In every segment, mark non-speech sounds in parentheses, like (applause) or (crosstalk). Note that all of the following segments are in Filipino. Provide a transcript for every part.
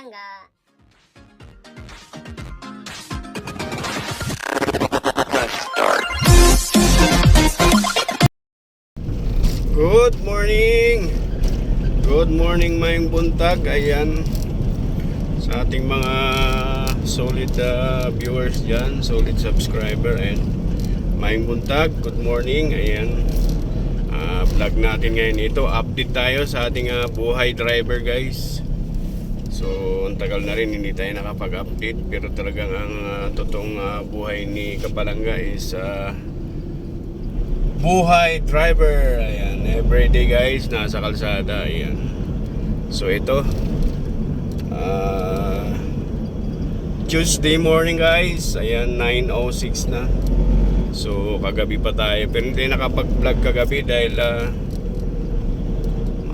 Kapalangga. Good morning! Good morning mayong buntag. Ayan. Sa ating mga solid uh, viewers dyan, solid subscriber and mayong buntag. Good morning. Ayan. Ah, vlog natin ngayon ito. Update tayo sa ating ah, buhay driver guys. Ang tagal na rin hindi tayo nakapag-update pero talagang ang ah, totoong ah, buhay ni Kapalanga is ah, Buhay driver. Ayan, everyday guys, nasa kalsada. Ayan. So ito, ah, Tuesday morning guys. Ayan, 9.06 na. So kagabi pa tayo. Pero hindi nakapag-vlog kagabi dahil ah,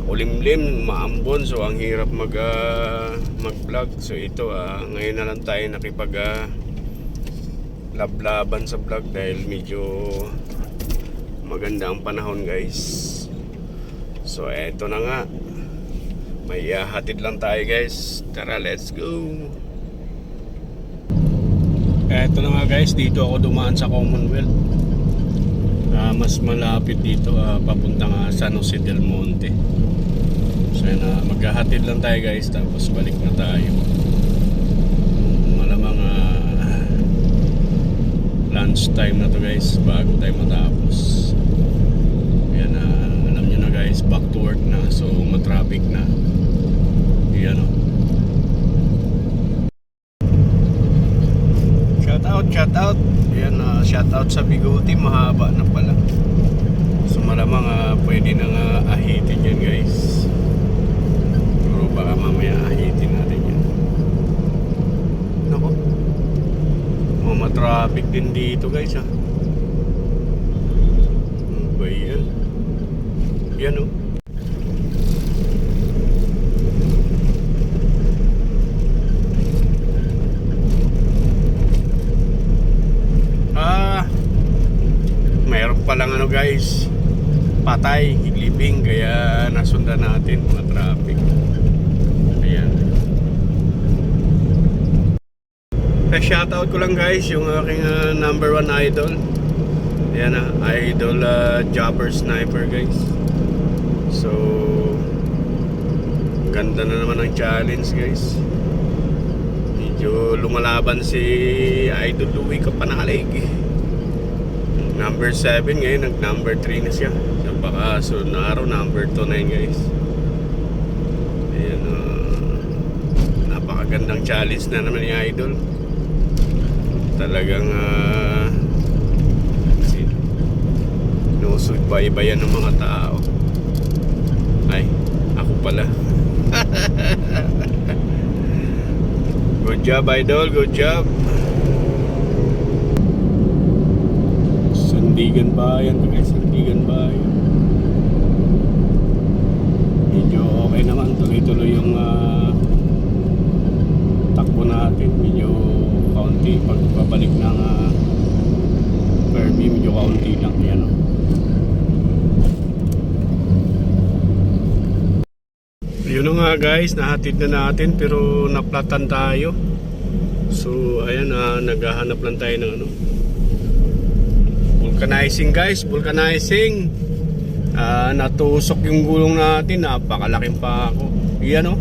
makulimlim, maambon. So ang hirap mag, ah, mag-vlog. So ito, ah, ngayon na lang tayo nakipag ah, lablaban sa vlog dahil medyo maganda ang panahon guys. So eto na nga. May uh, hatid lang tayo guys. Tara let's go. Eto na nga guys. Dito ako dumaan sa Commonwealth Ah, mas malapit dito ah, papuntang ah, San Jose del Monte. So yan ah, maghahatid lang tayo guys tapos balik na tayo. Malamang ah, lunch time na to guys bago tayo matapos. Yan na alam nyo na guys back to work na so matraffic na. Yan o shout out shout out. Yan uh, shout out sa Bigote mahaba na pala. So malamang uh, pwede nang uh, ahitin yan guys. Pero baka mamaya ahitin natin yan. Nako. Mama traffic din dito guys ha. Ano ba yan? Yan oh. Ah, mayroon palang ano guys, patay, higliping, kaya nasundan natin mga traffic. Ayan. Eh, shoutout ko lang guys yung aking ah, number one idol. Yan na, idol ah, jobber sniper guys. So, ganda na naman ang challenge guys. Medyo lumalaban si Idol Louie Kapanalig. Number 7 ngayon, nag number 3 na siya. Baka sunod na araw, number 2 na yun guys. Ayan, ah, napakagandang challenge na naman ni Idol. Talagang uh, sinusubaybayan ng mga tao. Ay ako pala. (laughs) Good job idol good job. Sandigan Bayan guys Sandigan Bayan medyo naman tuloy-tuloy yung ah, takbo natin. Medyo kaunti pagbabalik ng uh, Kirby medyo kaunti lang yan o yun na nga guys nahatid na natin pero naplatan tayo. So ayan uh, naghahanap lang tayo ng ano vulcanizing guys vulcanizing Ah, natusok yung gulong natin napakalaking pa ako. Yan o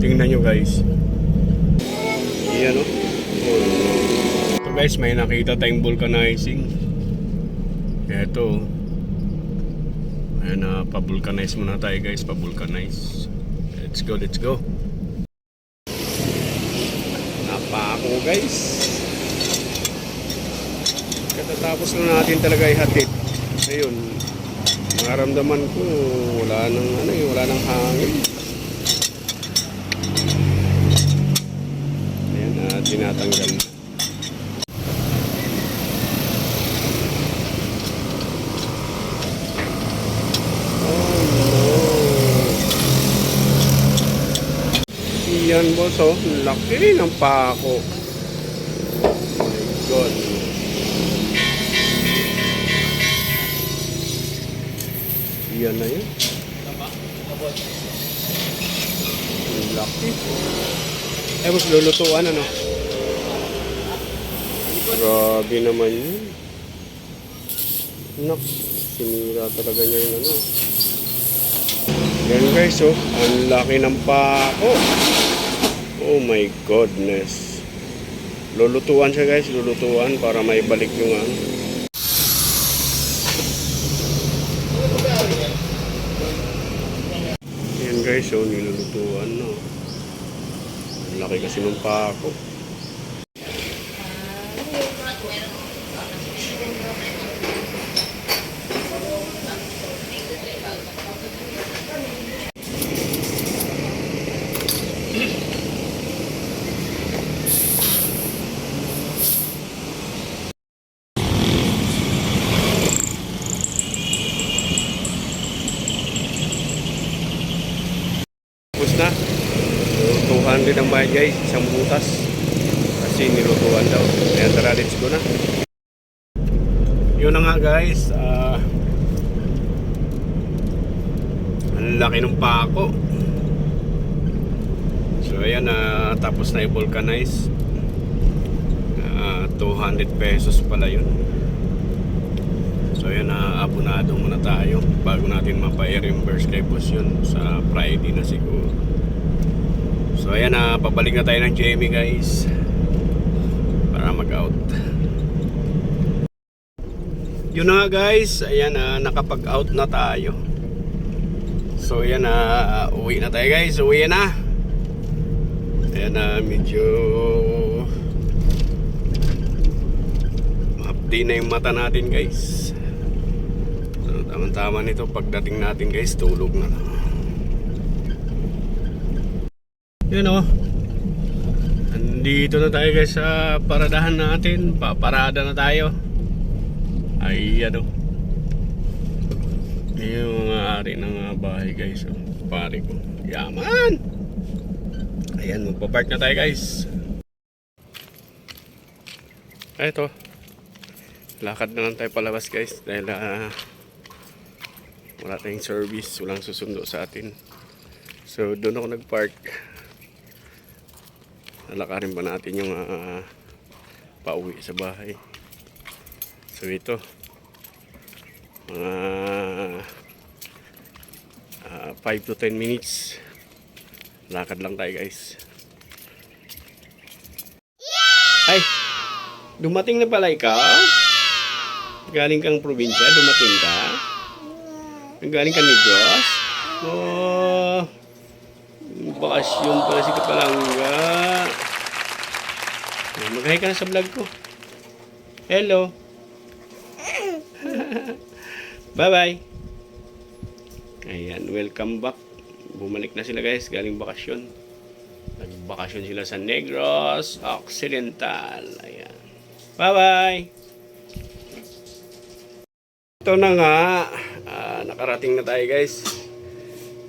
tingnan nyo guys. Yan o ito guys may nakita tayong vulcanizing. Eto ayan na pa-vulcanize muna tayo guys pa-vulcanize. Let's go let's go. Napako guys. Katatapos na natin talaga ihatid. Ayun maramdaman ko wala nang ano eh, wala nang hangin ayan na tinatanggal na Yan boss oh, laki ng pako. My God. Yan na yun. Ang laki. Tapos lulutuan ano. Grabe naman yun. Nak, sinira talaga niya yung ano. Yan guys, oh. Ang laki ng pako. Oh my goodness. Lulutuan siya guys, lulutuan para may balik yung ano. Oh, nilulutuan no. Ang laki kasi ng pako. Tapos na. So, 200 ang bayad guys, isang butas. Kasi nilutuan daw. Ayan, tara, let's go na. Yun na nga guys. ah ang laki ng pako. So ayan, na tapos na i-vulcanize. Ah, 200 pesos pala yun. So ayan, na abonado muna tayo bago natin mapa-reimburse kay boss yun sa Friday na siguro. So ayan, na pabalik na tayo ng Jamie guys para mag-out. Yun na nga guys, ayan na nakapag-out na tayo. So ayan na uwi na tayo guys, uwi na. Ayan na medyo hapdi na yung mata natin guys. So tama-tama nito pagdating natin guys, tulog na lang. Yan o. Andito na tayo guys sa paradahan natin. Paparada na tayo. Ay ano. Yung ari ng mga bahay guys. Oh. Pare ko. Yaman! Ayan, magpapark na tayo guys. Eto. Lakad na lang tayo palabas guys. Dahil ah, wala tayong service. Walang susundo sa atin. So doon ako nagpark. Lalakarin pa natin yung ah, pauwi sa bahay. So ito. Mga 5 to 10 minutes. Lakad lang tayo guys. Ay! Dumating na pala ikaw? Galing kang probinsya, dumating ka? Galing ka Negros? Oh, bakasyon pala si Kapalangga. Mag-hi ka na sa vlog ko. Hello. (laughs) Bye-bye. Ayan, welcome back. Bumalik na sila guys, galing bakasyon. Nagbakasyon sila sa Negros Occidental. Ayan. Bye-bye. Ito na nga, ah, nakarating na tayo guys.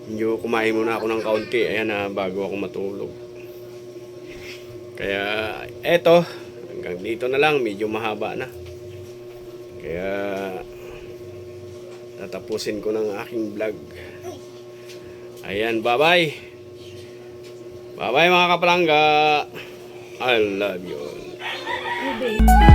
Medyo kumain muna ako ng kaunti. Ayan na, bago ako matulog. Kaya, eto, hanggang dito na lang. Medyo mahaba na. Kaya, tatapusin ko ng aking vlog. Ayan, bye-bye. Bye-bye mga kapalangga. I love you all.